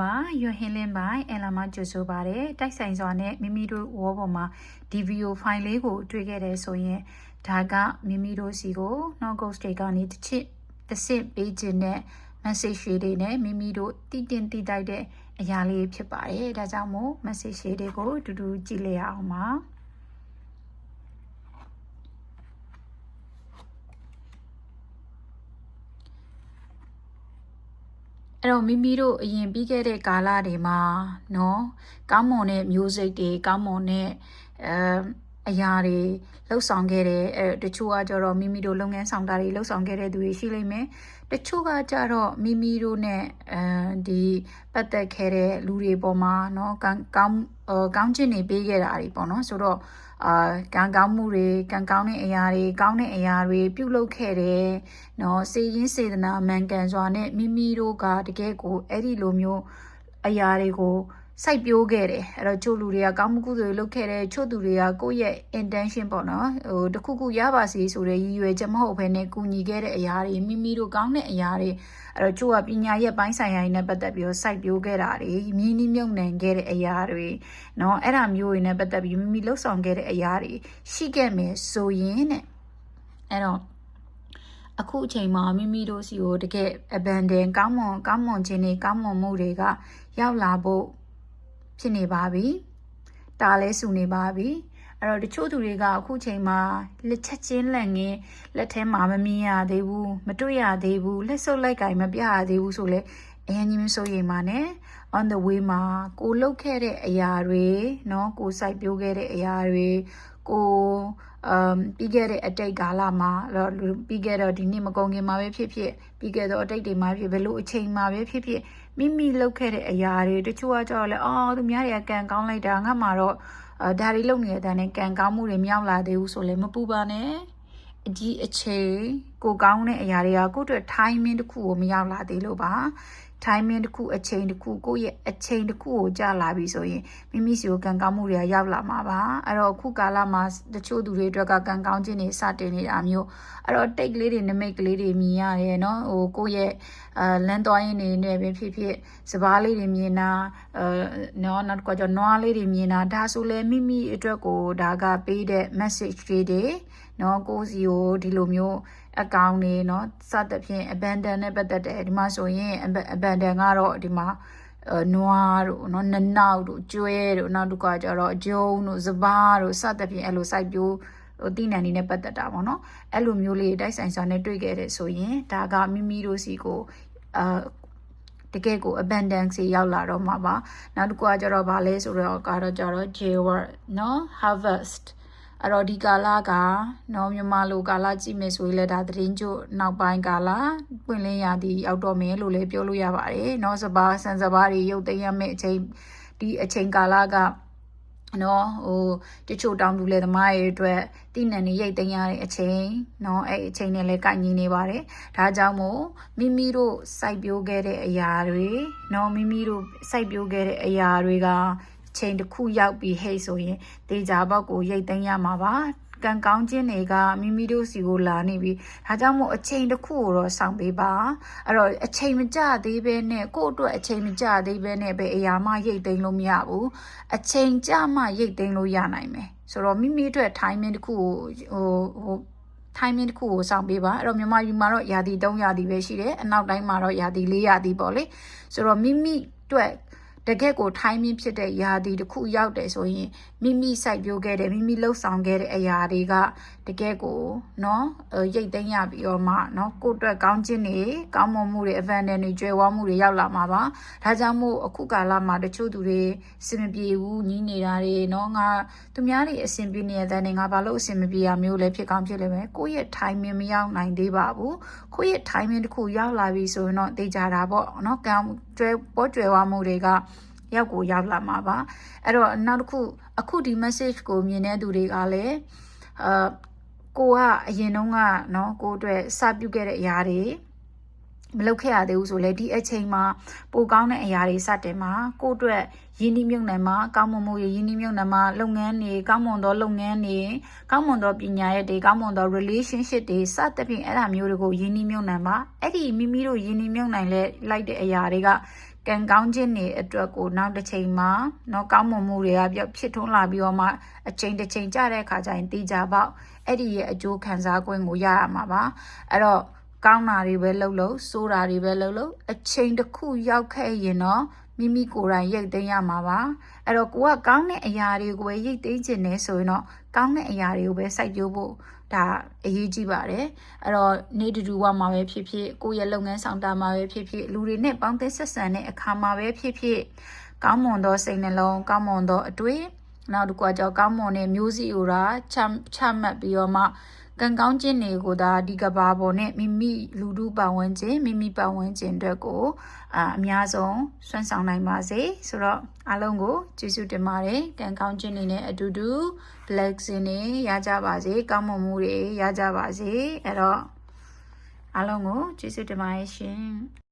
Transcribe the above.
ပါ your healing by အလာမကြိုဆိုပါတယ်တိုက်ဆိုင်စွာနဲ့မိမိတို့ဝေါ်ပေါ်မှာဒီဗီဒီယိုဖိုင်လေးကိုတွေ့ခဲ့တယ်ဆိုရင်ဒါကမိမိတို့စီကို no ghost တွေကနေတစ်ချစ်တစ်စစ်ပေးခြင်းနဲ့ message တွေနဲ့မိမိတို့တည်တင်တည်တိုက်တဲ့အရာလေးဖြစ်ပါတယ်ဒါကြောင့်မို့ message တွေကိုအတူတူကြည့်လိုက်ရအောင်ပါ အဲ့တော့မိမိတို့အရင်ပြီးခဲ့တဲ့ကာလတွေမှာเนาะကောင်းမွန်တဲ့ music တွေကောင်းမွန်တဲ့အဲအရာတွေလှုပ်ဆောင်ခဲ့တယ်အဲတချို့ကကြတော့မိမိတို့လုပ်ငန်းဆောင်တာတွေလှုပ်ဆောင်ခဲ့တဲ့သူတွေရှိလိမ့်မယ်တချို့ကကြတော့မိမိတို့ ਨੇ အဲဒီပတ်သက်ခဲ့တဲ့လူတွေပေါ်မှာเนาะကောင်း အော်ကောင်းချစ်နေပေးခဲ့တာတွေပေါ့နော်ဆိုတော့အာကံကောင်းမှုတွေကံကောင်းတဲ့အရာတွေကောင်းတဲ့အရာတွေပြုလုပ်ခဲ့တယ်နော်စေရင်းစေတနာမှန်ကန်စွာနဲ့မိမိတို့ကတကယ်ကိုအဲ့ဒီလိုမျိုးအရာတွေကိုစိုက်ပျိုးခဲ့တယ်အဲ့တော့ချို့လူတွေကကောင်းမှုကုသိုလ်လုပ်ခဲ့တယ်ချို့သူတွေကကိုယ့်ရဲ့ intention ပေါ့နော်ဟိုတခုခုရပါစေဆိုတဲ့ရည်ရွယ်ချက်မဟုတ်ဘဲနဲ့ကူညီခဲ့တဲ့အရာတွေမိမိတို့ကောင်းတဲ့အရာတွေ အဲ့တော့ချို့ကပညာရဲ့ပိုင်းဆိုင်ရာတွေနဲ့ပတ်သက်ပြီးတော့စိုက်ပျိုးခဲ့တာတွေမြင်းနှီးမြုပ်နှံခဲ့တဲ့အရာတွေเนาะအဲ့ဒါမျိုးတွေနဲ့ပတ်သက်ပြီးမိမိလှုပ်ဆောင်ခဲ့တဲ့အရာတွေရှိခဲ့မယ်ဆိုရင်တဲ့အဲ့တော့အခုအချိန်မှာမိမိတို့စီကိုတကယ် abandon ကောင်းမွန်ကောင်းမွန်ခြင်းတွေကောင်းမွန်မှုတွေကရောက်လာဖို့ဖြစ်နေပါပြီ။တာလဲဆူနေပါပြီ။ အဲ့တော့တချို့သူတွေကအခုချိန်မှာလက်ချက်ချင်းလက်ငင်းလက်ထဲမှာမမြင်ရသေးဘူးမတွေ့ရသေးဘူးလက်စုပ်လိုက်ကင်မပြရသေးဘူးဆိုလဲအရင်ကြီးမစိုးရိမ်ပါနဲ့ on the way မှာကိုလှုပ်ခဲ့တဲ့အရာတွေเนาะကိုစိုက်ပျိုးခဲ့တဲ့အရာတွေကိုအမ်ပြီးခဲ့တဲ့အတိတ်ကာလမှာတော့ပြီးခဲ့တော့ဒီနေ့မကုန်ခင်မှာပဲဖြစ်ဖြစ်ပြီးခဲ့တော့အတိတ်တွေမှာဖြစ်ဘယ်လိုအချိန်မှာပဲဖြစ်ဖြစ် မိမိလုပ်ခဲ့တဲ့အရာတွေတချို့ကကြောက်လဲအော်သူများတွေကကံကောင်းလိုက်တာငါမှတော့အဲဒါတွေလုပ်နေတဲ့အတိုင်းကံကောင်းမှုတွေမြောက်လာသေးဘူးဆိုလဲမပူပါနဲ့အကြီးအချိန် ကိုကောင်းတဲ့အရာတွေကကိုယ့်အတွက် timing တစ်ခုကိုမရောက်လာသေးလို့ပါ timing တစ်ခုအချိန်တစ်ခုကိုယ့်ရဲ့အချိန်တစ်ခုကိုကြာလာပြီဆိုရင်မိမိစီကိုကံကောင်းမှုတွေကရောက်လာမှာပါအဲ့တော့အခုကာလမှာတချို့သူတွေအတွက်ကကံကောင်းခြင်းတွေစတင်နေတာမျိုးအဲ့တော့တိတ်ကလေးတွေနမိတ်ကလေးတွေမြင်ရတယ်နော်ဟိုကိုယ့်ရဲ့အဲလမ်းသွားရင်းနေနဲ့ပဲဖြစ်ဖြစ်စပားလေးတွေမြင်တာအဲနော်နောက်တစ်ခါကျတော့နွားလေးတွေမြင်တာဒါဆိုလဲမိမိအတွက်ကိုဒါကပေးတဲ့ message တွေတွေနော်ကိုယ့်စီကိုဒီလိုမျိုး အကောင့်တွေเนาะစသဖြင့် abandon နဲ့ပတ်သက်တယ်ဒီမှာဆိုရင် abandon ကတော့ဒီမှာအဲနွားတို့เนาะနနောက်တို့ကျွဲတို့နောက်တစ်ခါကျတော့အကျုံတို့စပားတို့စသဖြင့်အဲ့လိုစိုက်ပျိုးဟိုတိနန်နေနဲ့ပတ်သက်တာပေါ့နော်အဲ့လိုမျိုးလေးတိုက်ဆိုင်စွာနဲ့တွေ့ခဲ့တဲ့ဆိုရင်ဒါကမိမိတို့စီကိုအာတကယ်ကို abundance ရောက်လာတော့မှာပါနောက်တစ်ခုကကျတော့ဗာလဲဆိုတော့ကတော့ကျတော့ jewel เนาะ harvest အဲ့တော့ဒီကာလကနော်မြန်မာလိုကာလကြည့်မယ်ဆိုရင်လည်းဒါသတင်းကျို့နောက်ပိုင်းကာလပွင့်လင်းရာသီရောက်တော့မယ်လို့လည်းပြောလို့ရပါတယ်နော်စပါးဆန်စပါးတွေရုပ်သိမ်းရမယ့်အချိန်ဒီအချိန်ကာလကနော်ဟိုတချို့တောင်သူလေသမားတွေအတွက်တည်နံနေရိတ်သိမ်းရတဲ့အချိန်နော်အဲ့အချိန်နဲ့လည်းကိုက်ညီနေပါတယ်ဒါကြောင့်မို့မိမိတို့စိုက်ပျိုးခဲ့တဲ့အရာတွေနော်မိမိတို့စိုက်ပျိုးခဲ့တဲ့အရာတွေက ချိန်တစ်ခုရောက်ပြီးဟဲ့ဆိုရင်တေချာဘောက်ကိုရိတ်သိမ်းရမှာပါကံကောင်းခြင်းတွေကမိမိတို့စီကိုလာနေပြီဒါကြောင့်မို့အချိန်တစ်ခုကိုတော့စောင့်ပေးပါအဲ့တော့အချိန်မကျသေးဘဲနဲ့ကို့အတွက်အချိန်မကျသေးဘဲနဲ့ပဲအရာမှရိတ်သိမ်းလို့မရဘူးအချိန်ကျမှရိတ်သိမ်းလို့ရနိုင်မယ်ဆိုတော့မိမိအတွက် timing တစ်ခုကိုဟိုဟို timing တစ်ခုကိုစောင့်ပေးပါအဲ့တော့မြန်မာပြည်မှာတော့ယာတီ3ယာတီပဲရှိတယ်အနောက်တိုင်းမှာတော့ယာတီ4ယာတီပေါ့လေဆိုတော့မိမိအတွက် တကယ့်ကို timing ဖြစ်တဲ့ယာတီတစ်ခုရောက်တယ်ဆိုရင်မိမိစိုက်ပျိုးခဲ့တဲ့မိမိလှုပ်ဆောင်ခဲ့တဲ့အရာတွေကတကယ့်ကိုเนาะရိတ်သိမ်းရပြီးတော့မှเนาะကိုယ့်အတွက်ကောင်းခြင်းတွေကောင်းမွန်မှုတွေ advantage တွေကျွဲဝါမှုတွေရောက်လာမှာပါဒါကြောင့်မို့အခုကာလမှာတချို့သူတွေအဆင်မပြေဘူးညီးနေတာတွေเนาะငါသူများတွေအဆင်ပြေနေတဲ့တဲ့ငါဘာလို့အဆင်မပြေရမျိုးလဲဖြစ်ကောင်းဖြစ်လိမ့်မယ်ကိုယ့်ရဲ့ timing မရောက်နိုင်သေးပါဘူးကိုယ့်ရဲ့ timing တစ်ခုရောက်လာပြီဆိုရင်တော့သိကြတာပေါ့เนาะကောင်း ကျွဲပေါ်ကျွဲဝါမှုတွေကရောက်ကိုရောက်လာမှာပါအဲ့တော့နောက်တစ်ခုအခုဒီ message ကိုမြင်တဲ့သူတွေကလည်းအာကိုကအရင်တုန်းကเนาะကိုအတွက်စပြုတ်ခဲ့တဲ့အရာတွေ မလုပ်ခဲ့ရသေးဘူးဆိုလေဒီအချိန်မှာပိုကောင်းတဲ့အရာတွေစတင်မှာကို့အတွက်ရင်းနှီးမြှုပ်နှံမှာကောင်းမွန်မှုရင်းနှီးမြှုပ်နှံမှာလုပ်ငန်းတွေကောင်းမွန်သောလုပ်ငန်းတွေကောင်းမွန်သောပညာရဲ့တွေကောင်းမွန်သော relationship တွေစသဖြင့်အဲ့ဒါမျိုးတွေကိုရင်းနှီးမြှုပ်နှံမှာအဲ့ဒီမိမိတို့ရင်းနှီးမြှုပ်နှံလဲလိုက်တဲ့အရာတွေက ကံကောင်းခြင်းတွေအတွက်ကိုနောက်တစ်ချိန်မှာเนาะကောင်းမွန်မှုတွေကပြဖြစ်ထွန်းလာပြီးတော့မှအချိန်တစ်ချိန်ကြတဲ့အခါကျရင်တေးကြပေါက်အဲ့ဒီရဲ့အကျိုးခံစား권ကိုရရမှာပါအဲ့တော့ ကောင်းတာတွေပဲလှုပ်လို့စိုးတာတွေပဲလှုပ်လို့အချိန်တစ်ခုရောက်ခဲ့ရင်တော့မိမိကိုယ်တိုင်ရိတ်သိမ်းရမှာပါအဲ့တော့ကိုကကောင်းတဲ့အရာတွေကိုပဲရိတ်သိမ်းခြင်းနဲ့ဆိုရင်တော့ကောင်းတဲ့အရာတွေကိုပဲစိုက်ပျိုးဖို့ဒါအရေးကြီးပါတယ်အဲ့တော့နေတူတူဝမှာပဲဖြစ်ဖြစ်ကိုယ့်ရဲ့လုပ်ငန်းဆောင်တာမှာပဲဖြစ်ဖြစ်လူတွေနဲ့ပေါင်းသင်းဆက်ဆံတဲ့အခါမှာပဲဖြစ်ဖြစ်ကောင်းမွန်သောစိတ်နှလုံးကောင်းမွန်သောအတွေ့ နောက်တစ်ခုကကြောင့်ကောင်းမွန်တဲ့မျိုးစီကိုရာချမ်းချမှတ်ပြီးတော့မှကံကောင်းခြင်းတွေကိုဒါဒီကဘာပေါ်နဲ့မိမိလူထုပတ်ဝန်းကျင်မိမိပတ်ဝန်းကျင်အတွက်ကိုအာအများဆုံးဆွမ်းဆောင်နိုင်ပါစေဆိုတော့အားလုံးကိုကျေးဇူးတင်ပါတယ်ကံကောင်းခြင်းတွေနဲ့အတူတူ blessing တွေရကြပါစေကောင်းမွန်မှုတွေရကြပါစေအဲ့တော့အားလုံးကိုကျေးဇူးတင်ပါတယ်ရှင်